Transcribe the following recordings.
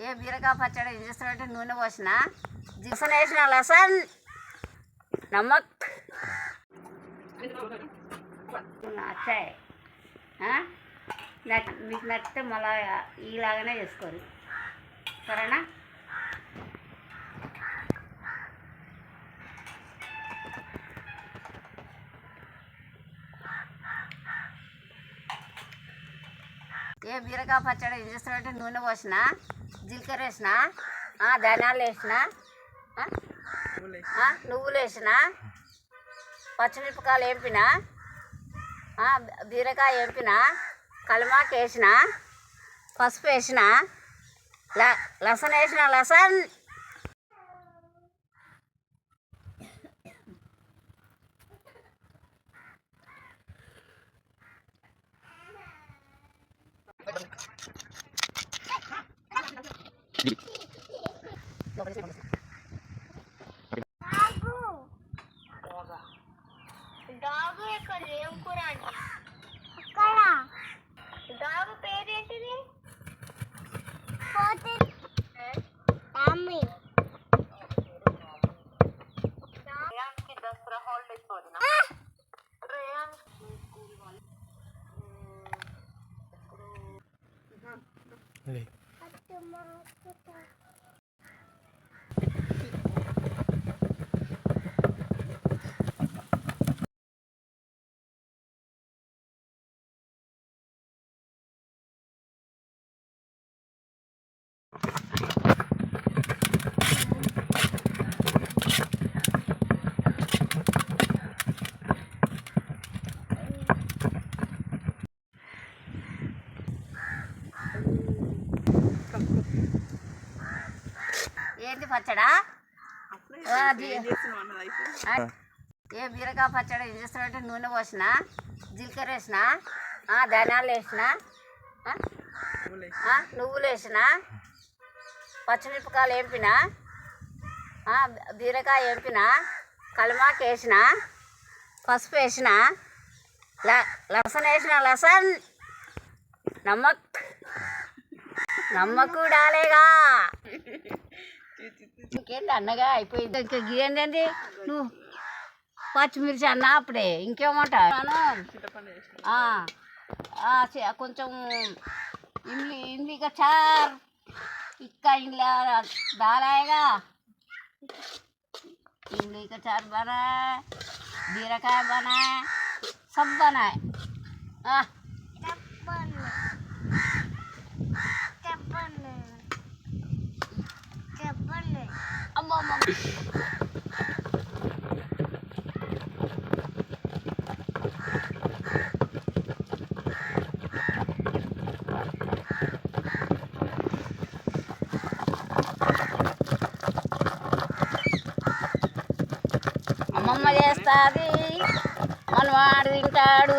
ఏ బీరకాయ పచ్చడి ఏం చేస్తున్నట్టు నూనె పోసిన? జిసన్ వేసిన లసన్. నమ్మక్. నచ్చాయి మీకు నచ్చితే మళ్ళా ఈలాగానే చేసుకోరు. సరేనా? ఏ బీరకాయ పచ్చడి ఏం చేస్తున్నట్టు నూనె పోసిన? జీలకర్ర వేసిన? ధనియాలు వేసిన? నువ్వులు వేసిన? పచ్చిమిరపకాయలు వేపిన? బీరకాయ వేపిన? కలిమాకు వేసిన? పసుపు వేసిన? ల లసన్ వేసిన? లసన్! డాగు ఎక్కడ? ఏం కూర అక్కడ. డాగు పేరేంటిది? దసరా హాలిడేస్ వదిన రేయాన్ ఏంటి పచ్చడా ఆ, అది ఆ, ఏ బీరకాయ పచ్చడి ఏం చేస్తున్నట్టు నూనె పోసిన జీలకర్ర వేసిన ఆ, ధనియాలు వేసిన నువ్వులు వేసిన పచ్చిమిరపకాయలు వేపిన బీరకాయ వేపిన కలిమాకు వేసిన పసుపు వేసిన ల లసన్ వేసిన లసన్. నమ్మక్ నమ్మకు డాలేగా ఇంకేంటి అన్నగా అయిపోయింది ఇంకా ఏంటండి నువ్వు పచ్చిమిర్చి అన్న అప్పుడే ఇంకేమంటా కొంచెం ఇమ్లి ఇమ్లి का चार इक्का इमला दाल आएगा इमली का चार बना है बीरकाय बना है सब बना है हाँ అమ్మ అమ్మ అమ్మమ్మ చేస్తుంది మనవాడు తింటాడు.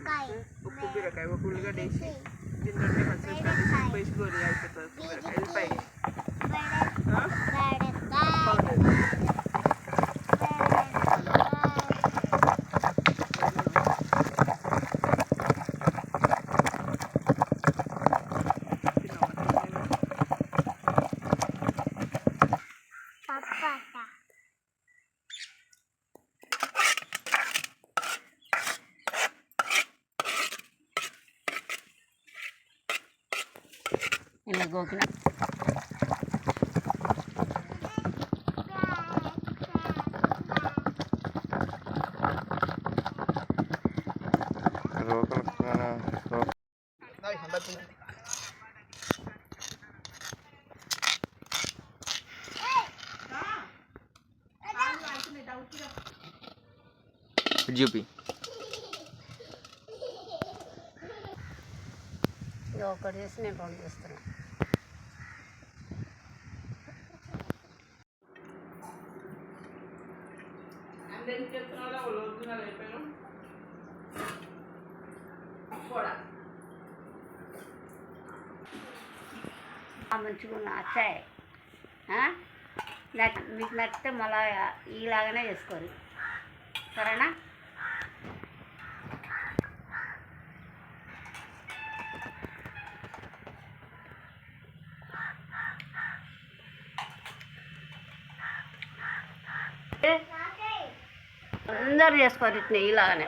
ఉప్పు బీరకాయ ఒక ఉల్లిగడ్డ వేసి దీంట్లో పచ్చిమిరకాయ వేసి ఉప్పు వేసి గోలి అయిపోతుంది ఉప్పు బీరకాయ వెళ్ళిపోయి పప్పట ಇವಾಗ ಗೋಕಿನ ಜಿಪಿ ఇది ఒకటి చేసి నేను రెండు చేస్తున్నాను ఏం చేస్తున్నారో వాళ్ళు మంచిగా ఉన్న వచ్చాయి మీకు నచ్చితే మళ్ళా ఈలాగానే చేసుకోరు సరేనా అందరు చేసుకోరు ఇట్నే ఇలాగనే.